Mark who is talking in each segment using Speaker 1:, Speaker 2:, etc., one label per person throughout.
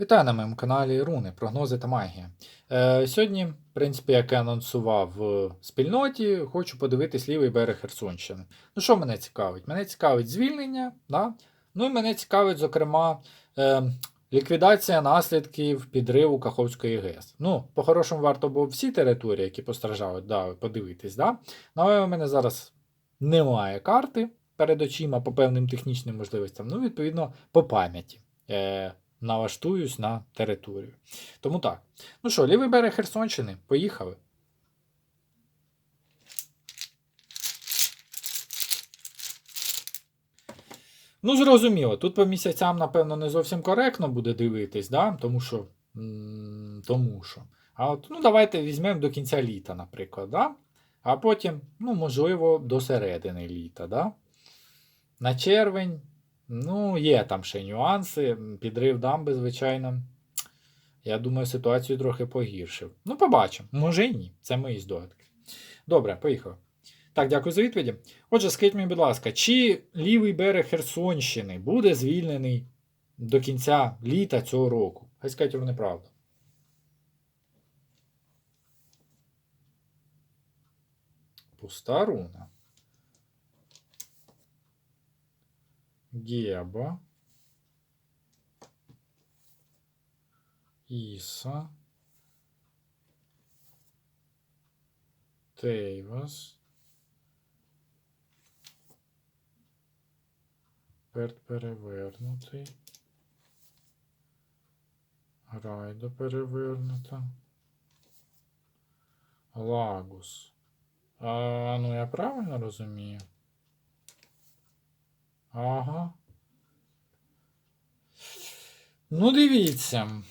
Speaker 1: Вітаю на моєму каналі Руни, прогнози та магія. Е, сьогодні, в принципі, як я анонсував в спільноті, хочу подивитись лівий берег Херсонщини. Ну, що мене цікавить? Мене цікавить звільнення, да? ну і мене цікавить, зокрема, е, ліквідація наслідків підриву Каховської ГЕС. Ну, по-хорошому, варто було всі території, які постраждали, да, подивитись. Да? Ну, Але у мене зараз немає карти перед очима по певним технічним можливостям, ну, відповідно, по пам'яті. Е, налаштуюсь на територію. Тому так. Ну що, лівий берег Херсонщини, поїхали. Ну, зрозуміло, тут по місяцям, напевно, не зовсім коректно буде дивитись, да? тому що. Тому що. А от, ну, давайте візьмемо до кінця літа, наприклад, да? а потім, ну, можливо, до середини літа. Да? На червень Ну, є там ще нюанси. Підрив дамби, звичайно. Я думаю, ситуацію трохи погіршив. Ну, побачимо. Може і ні. Це мої здогадки. Добре, поїхали. Так, дякую за відповіді. Отже, скажіть мені, будь ласка, чи лівий берег Херсонщини буде звільнений до кінця літа цього року? Хай скажіть вам неправду. Пуста руна. Геба, Иса, Тейвас, Перт перевернутий, Райдо перевернута, Лагус. А, ну я правильно розумію? Ага. Ну, дивіться.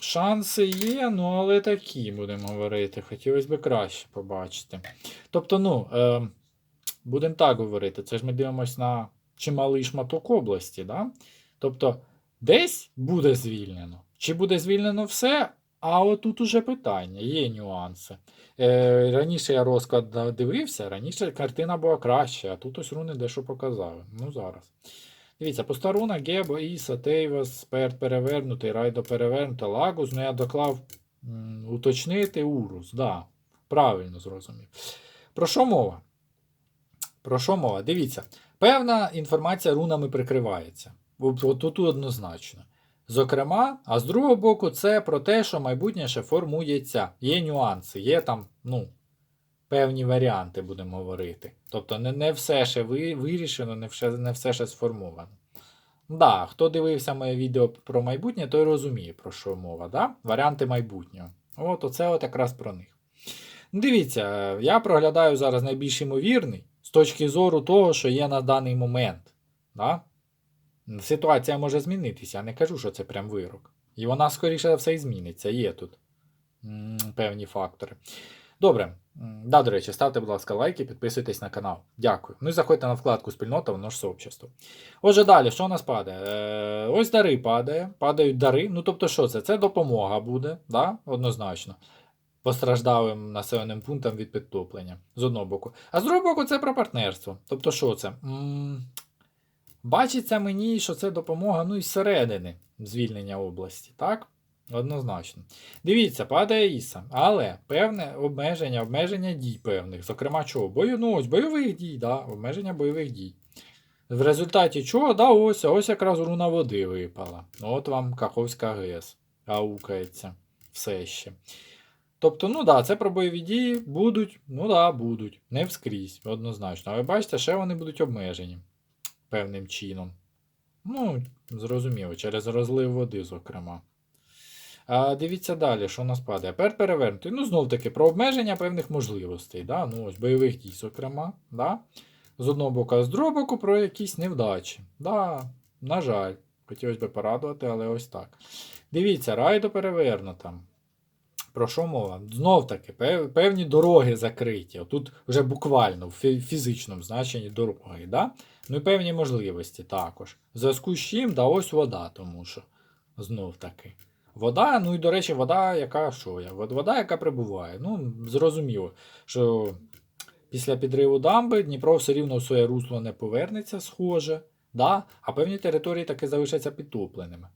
Speaker 1: Шанси є, ну, але такі, будемо говорити. Хотілося б краще побачити. Тобто, ну, е, будемо так говорити. Це ж ми дивимося на чималий шматок області, да? Тобто, десь буде звільнено. Чи буде звільнено все? А отут уже питання, є нюанси. Е, Раніше я розклад дивився, раніше картина була краща, а тут ось руни дещо показали. Ну зараз. Дивіться, поста Гебо, Іса, Тейвас, Перт перевернутий, Райдо перевернута, Лагус. Ну я доклав м, уточнити Урус. Да, правильно зрозумів. Про що мова? Про що мова? Дивіться, певна інформація рунами прикривається. От тут однозначно. Зокрема, а з другого боку, це про те, що майбутнє ще формується. Є нюанси, є там, ну, певні варіанти, будемо говорити. Тобто не, не все ще ви, вирішено, не все, не все ще сформовано. Да, хто дивився моє відео про майбутнє, той розуміє, про що мова. Да? Варіанти майбутнього. От оце от якраз про них. Дивіться, я проглядаю зараз найбільш ймовірний з точки зору того, що є на даний момент. Да? Ситуація може змінитися, я не кажу, що це прям вирок. І вона, скоріше за все, і зміниться. Є тут певні фактори. Добре. Да, до речі, ставте, будь ласка, лайки, підписуйтесь на канал. Дякую. Ну і заходьте на вкладку спільнота, воно ж сообщество. Отже, далі, що у нас падає? Е, ось дари падає, падають дари. Ну, тобто, що це? Це допомога буде, да? однозначно. Постраждалим населеним пунктам від підтоплення з одного боку. А з другого боку, це про партнерство. Тобто, що це? М, Бачиться мені, що це допомога ну, із середини звільнення області, так? Однозначно. Дивіться, падає Іса, але певне обмеження, обмеження дій певних. Зокрема, чого? Бою, ну, ось бойових дій, да, обмеження бойових дій. В результаті чого? Да, ось, ось якраз руна води випала. От вам Каховська ГЕС аукається все ще. Тобто, ну да, це про бойові дії будуть, ну да, будуть. Не вскрізь, однозначно. Але бачите, ще вони будуть обмежені певним чином. Ну, зрозуміло, через розлив води, зокрема. А Дивіться далі, що у нас падає. Пер перевернутий. Ну, знов таки, про обмеження певних можливостей. Да? Ну, ось бойових дій, зокрема. Да? З одного боку, а з другого боку, про якісь невдачі. Да, На жаль, хотілося б порадувати, але ось так. Дивіться, райдо перевернута. Про що мова? Знов таки, певні дороги закриті. Тут вже буквально в фізичному значенні дороги. Да? Ну і певні можливості також. В зв'язку з чим, да ось вода, тому що. Знов таки. Вода, ну і до речі, вода, яка що я? Вода, яка прибуває. Ну, зрозуміло, що після підриву дамби Дніпро все рівно в своє русло не повернеться, схоже. Да? А певні території таки залишаться підтопленими.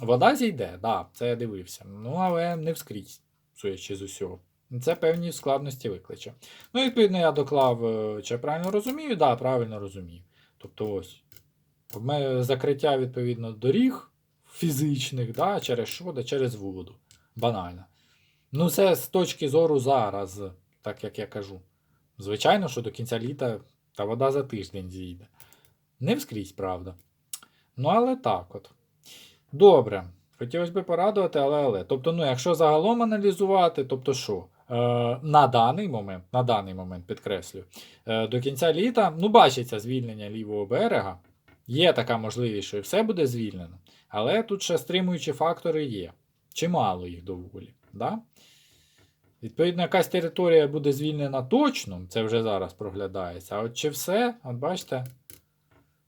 Speaker 1: Вода зійде, да, це я дивився. Ну, але не вскрізь, судячи з усього. Це певні складності викличе. Ну, відповідно, я доклав, е, чи я правильно розумію? Да, правильно розумію. Тобто ось. Закриття, відповідно, доріг фізичних, да, через що? Да, через воду. Банально. Ну, це з точки зору зараз, так як я кажу. Звичайно, що до кінця літа та вода за тиждень зійде. Не вскрізь, правда. Ну, але так от. Добре. Хотілося б порадувати, але але. Тобто, ну, якщо загалом аналізувати, тобто що? Е, на даний момент, на даний момент підкреслюю, е, до кінця літа, ну, бачиться звільнення лівого берега. Є така можливість, що і все буде звільнено. Але тут ще стримуючі фактори є. Чимало їх доволі. Да? Відповідно, якась територія буде звільнена точно, це вже зараз проглядається. А от чи все, от бачите,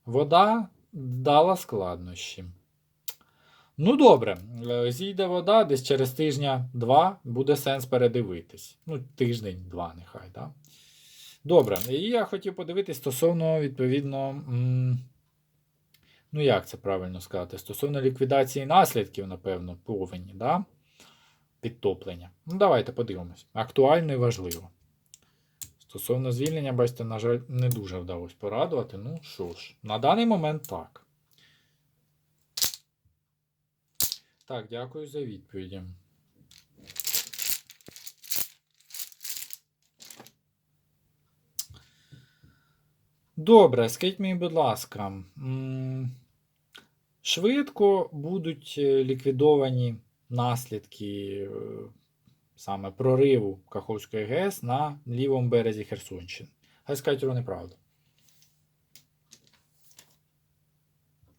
Speaker 1: вода дала складнощі. Ну, добре, е, зійде вода, десь через тижня-два буде сенс передивитись. Ну, тиждень-два, нехай, так? Добре, і я хотів подивитись стосовно, відповідно, ну як це правильно сказати? Стосовно ліквідації наслідків, напевно, повені, да? підтоплення. Ну, давайте подивимось. Актуально і важливо. Стосовно звільнення, бачите, на жаль, не дуже вдалося порадувати. Ну що ж, на даний момент так. Так, дякую за відповіді. Добре, скажіть мені, будь ласка, швидко будуть е, ліквідовані наслідки е, саме прориву Каховської ГЕС на лівому березі Херсонщини. Хай скажуть вони правду.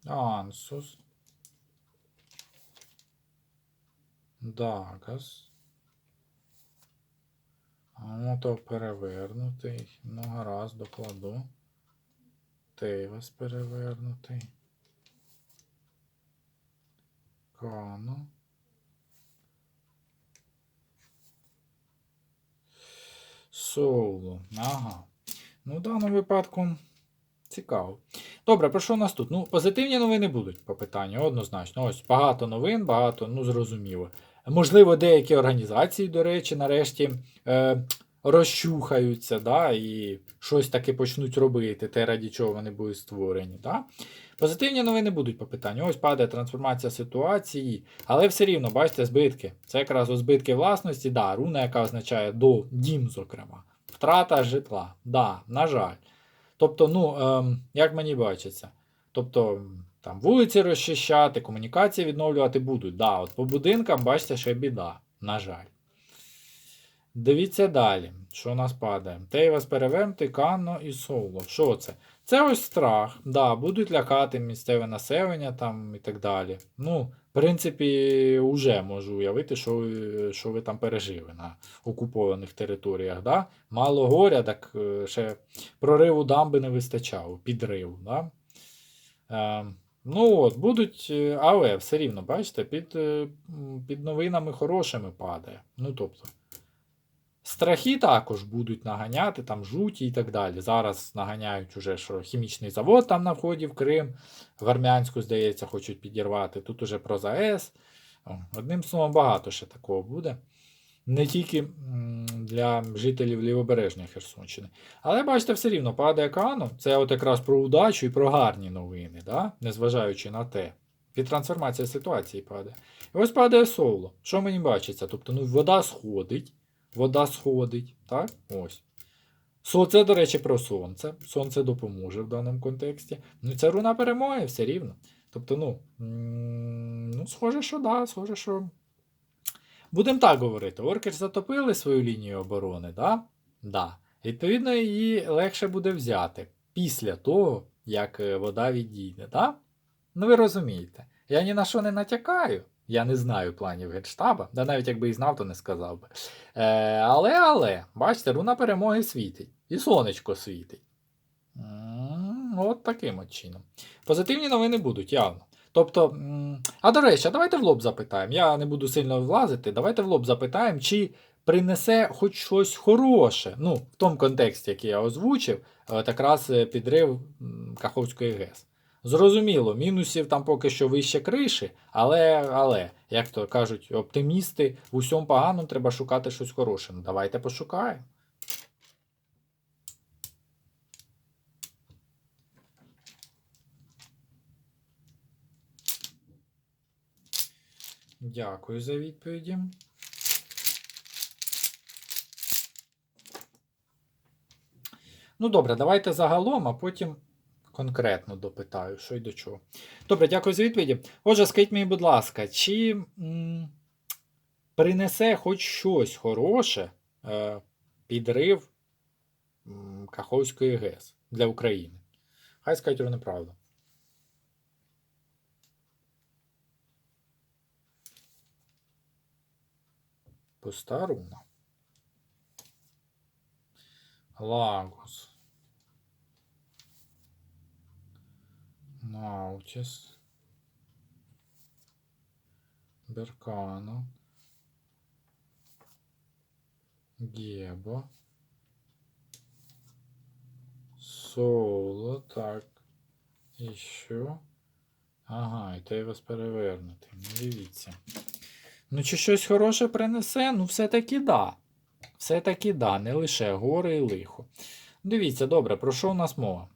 Speaker 1: Ансус. Дагас. То перевернутий. Ну, гаразд, докладу. Тейвас перевернутий. Кано. Соло. Ага. Ну, в даному випадку цікаво. Добре, про що у нас тут? Ну, позитивні новини будуть по питанню, однозначно. Ось багато новин, багато, ну, зрозуміло. Можливо, деякі організації, до речі, нарешті е, розчухаються, да, і щось таки почнуть робити, те, раді чого вони були створені. Да? Позитивні новини будуть по питанню. Ось падає трансформація ситуації, але все рівно, бачите, збитки. Це якраз у збитки власності, да, руна, яка означає до дім, зокрема. Втрата житла. Да, на жаль. Тобто, ну, ем, як мені бачиться, тобто там вулиці розчищати, комунікації відновлювати будуть. Да, от по будинкам, бачите, ще біда, на жаль. Дивіться далі, що у нас падає. Тейвас перевернутий, Канно і Соло. Що це? Це ось страх. Да, будуть лякати місцеве населення там і так далі. Ну, в принципі, вже можу уявити, що ви, що ви там пережили на окупованих територіях. Да? Мало горя, так е, ще прориву дамби не вистачало, підриву. Да? Е, ну от, будуть, е, але все рівно, бачите, під, е, під новинами хорошими падає. Ну, тобто, страхи також будуть наганяти, там жуті і так далі. Зараз наганяють уже, що хімічний завод там на вході в Крим, в Армянську, здається, хочуть підірвати. Тут уже про ЗАЕС. Одним словом, багато ще такого буде. Не тільки для жителів лівобережної Херсонщини. Але бачите, все рівно падає Кано. Це от якраз про удачу і про гарні новини, да? незважаючи на те. Під трансформація ситуації падає. І ось падає соло. Що мені бачиться? Тобто, ну, вода сходить, вода сходить. Так? Ось. Це, до речі, про сонце. Сонце допоможе в даному контексті. Ну, це руна перемоги все рівно. Тобто, ну, ну схоже, що да, схоже, що. Будемо так говорити. Орки ж затопили свою лінію оборони, да? Да. Відповідно, її легше буде взяти після того, як е, вода відійде. Да? Ну, ви розумієте. Я ні на що не натякаю. Я не знаю планів Генштаба, да навіть якби і знав, то не сказав би. Е, але, але, бачите, руна перемоги світить. І сонечко світить. М, От таким от чином. Позитивні новини будуть, явно. Тобто, а до речі, давайте в лоб запитаємо. Я не буду сильно влазити. Давайте в лоб запитаємо, чи принесе хоч щось хороше. Ну, в тому контексті, який я озвучив, якраз е, підрив Каховської ГЕС. Зрозуміло, мінусів там поки що вище криші, але, але, як то кажуть, оптимісти в усьому поганому треба шукати щось хороше. Ну, давайте пошукаємо. Дякую за відповіді. Ну, добре, давайте загалом, а потім конкретно допитаю, що й до чого. Добре, дякую за відповіді. Отже, скажіть мені, будь ласка, чи м, принесе хоч щось хороше е, підрив м, Каховської ГЕС для України? Хай скажуть вони Пуста. Лагус. Наутіс. Беркано. Гебо. Соло, так. І що? Ага, і той вас перевернути. Ну, дивіться. Ну, чи щось хороше принесе? Ну, все-таки да. Все-таки да, не лише горе і лихо. Дивіться, добре, про що у нас мова?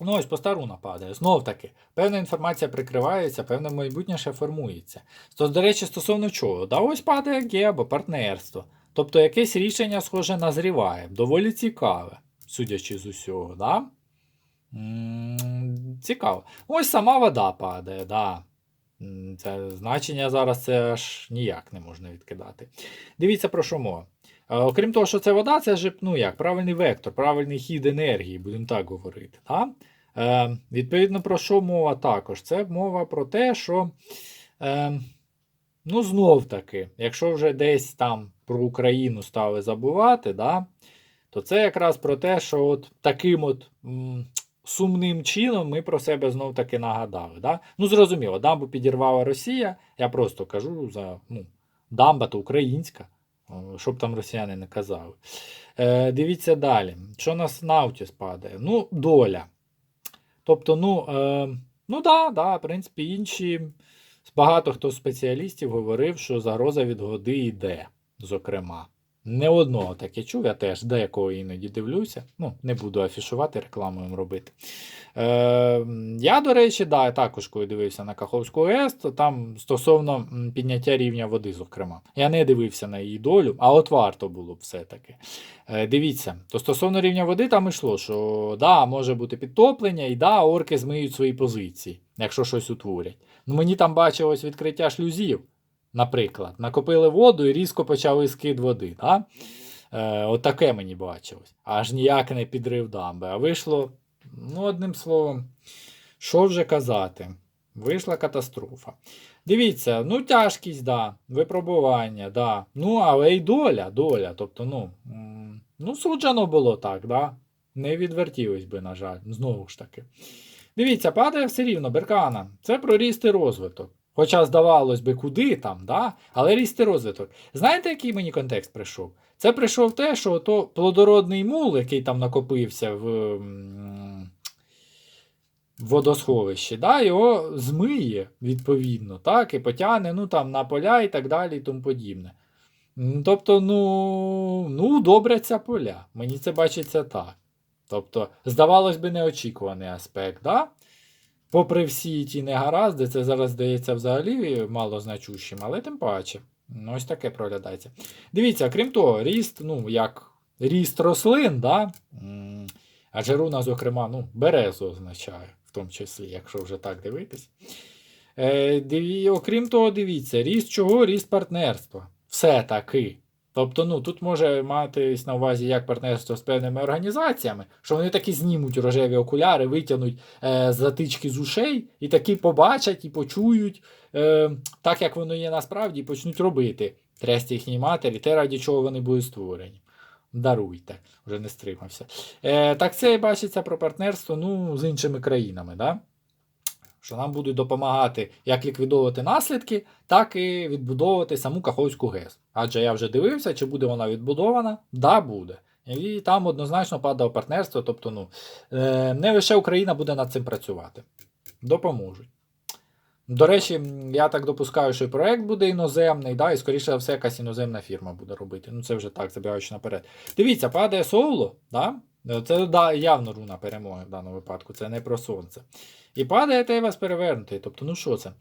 Speaker 1: Ну, ось постаруна падає. Знов таки, певна інформація прикривається, певне майбутнє ще формується. То, до речі, стосовно чого? Да ось падає геба, партнерство. Тобто якесь рішення, схоже, назріває. Доволі цікаве, судячи з усього, да? М, Цікаво. Ось сама вода падає, да. Це значення зараз це аж ніяк не можна відкидати. Дивіться про що мова. Е, Окрім того, що це вода, це ж ну як, правильний вектор, правильний хід енергії, будемо так говорити. Да? Е, відповідно, про що мова також? Це мова про те, що е, ну, знов таки, якщо вже десь там про Україну стали забувати, да, то це якраз про те, що от таким от. Сумним чином ми про себе знов таки нагадали. Да? Ну, зрозуміло, дамбу підірвала Росія. Я просто кажу за ну, дамба то українська, щоб там росіяни не казали. Е, дивіться далі. Що нас Наутіс падає? Ну, доля. Тобто, ну, е, ну да, да, в принципі, інші. Багато хто з спеціалістів говорив, що загроза від води йде, зокрема. Не одного таке чув, я теж деякого іноді дивлюся. Ну, не буду афішувати, рекламу їм робити. Е, я, до речі, да, також коли дивився на Каховську ГЕС, то там стосовно підняття рівня води, зокрема. Я не дивився на її долю, а от варто було б все-таки. Е, дивіться, то стосовно рівня води там йшло, що да, може бути підтоплення, і да, орки змиють свої позиції, якщо щось утворять. Ну, мені там бачилось відкриття шлюзів. Наприклад, накопили воду і різко почали скид води. Да? Е, от таке мені бачилось. Аж ніяк не підрив дамби. А вийшло, ну, одним словом, що вже казати? Вийшла катастрофа. Дивіться, ну тяжкість, да, випробування, да. Ну, але й доля, доля. Тобто, ну, ну суджено було так, да. Не відвертілось би, на жаль, знову ж таки. Дивіться, падає все рівно, беркана. Це про ріст і розвиток. Хоча, здавалось би, куди там, да? але ріст розвиток. Знаєте, який мені контекст прийшов? Це прийшов те, що то плодородний мул, який там накопився в водосховищі, да, його змиє відповідно, так, і потягне ну, там, на поля і так далі і тому подібне. Тобто, ну, ну, удобряться поля. Мені це бачиться так. Тобто, здавалось би, неочікуваний аспект. Да? Попри всі ті негаразди, це зараз здається взагалі малозначущим, але тим паче. Ну, ось таке проглядається. Дивіться, крім того, ріст, ну, як ріст рослин, да? м, адже руна, зокрема, ну, березу означає, в тому числі, якщо вже так дивитись. Е, окрім того, дивіться, ріст чого? Ріст партнерства. Все-таки. Тобто, ну, тут може матись на увазі як партнерство з певними організаціями, що вони таки знімуть рожеві окуляри, витягнуть е, затички з ушей і таки побачать і почують, е, так як воно є насправді, і почнуть робити тресть їхній матері, те, раді чого вони будуть створені. Даруйте, вже не стримався. Е, так це бачиться про партнерство ну, з іншими країнами. Да? Що нам будуть допомагати як ліквідовувати наслідки, так і відбудовувати саму Каховську ГЕС. Адже я вже дивився, чи буде вона відбудована. Да, буде. І там однозначно падає партнерство. Тобто, ну, е, не лише Україна буде над цим працювати. допоможуть. До речі, я так допускаю, що і проект буде іноземний, да, і скоріше за все, якась іноземна фірма буде робити. Ну, це вже так, забігаючи наперед. Дивіться, падає соло, да? Це да, явно руна перемоги в даному випадку, це не про сонце. І падає Тейвас перевернутий. Тобто, ну що це?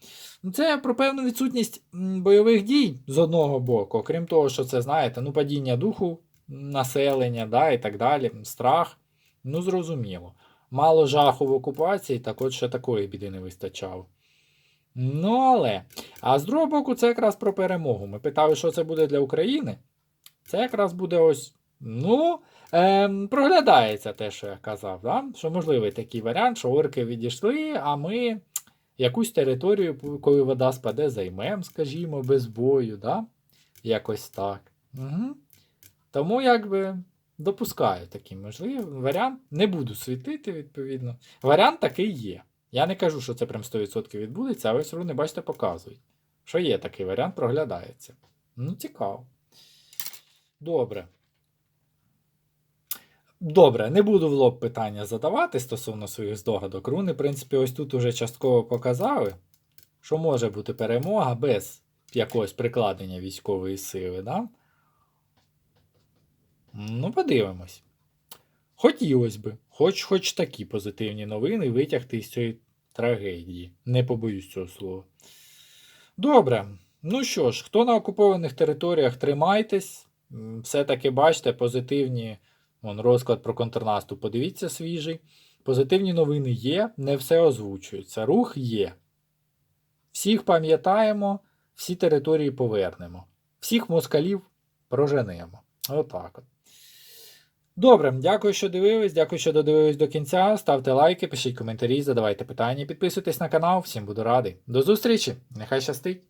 Speaker 1: Ну, Це про певну відсутність бойових дій з одного боку, крім того, що це, знаєте, ну, падіння духу населення, да, і так далі, страх. Ну, зрозуміло. Мало жаху в окупації, так от ще такої біди не вистачало. Ну, але. А з другого боку, це якраз про перемогу. Ми питали, що це буде для України. Це якраз буде ось. Ну, ем, проглядається те, що я казав, да? що можливий такий варіант, що орки відійшли, а ми якусь територію, коли вода спаде, займемо, скажімо, без бою. Да? Якось так. Угу. Тому якби допускаю такий можливий варіант. Не буду світити, відповідно. Варіант такий є. Я не кажу, що це прям 100% відбудеться, але все одно, бачите, показують. Що є такий варіант, проглядається. Ну, цікаво. Добре. Добре, не буду в лоб питання задавати стосовно своїх здогадок. Руни, в принципі, ось тут уже частково показали, що може бути перемога без якогось прикладення військової сили, да? Ну, подивимось. Хотілося би, хоч хоч такі позитивні новини витягти з цієї трагедії. Не побоюсь цього слова. Добре. Ну що ж, хто на окупованих територіях, тримайтесь. Все-таки бачите, позитивні вон, розклад про контрнаступ. Подивіться свіжий. Позитивні новини є, не все озвучується. Рух є. Всіх пам'ятаємо, всі території повернемо. Всіх москалів проженемо. Отак от. Добре, дякую, що дивились. Дякую, що додивились до кінця. Ставте лайки, пишіть коментарі, задавайте питання, підписуйтесь на канал. Всім буду радий. До зустрічі! Нехай щастить!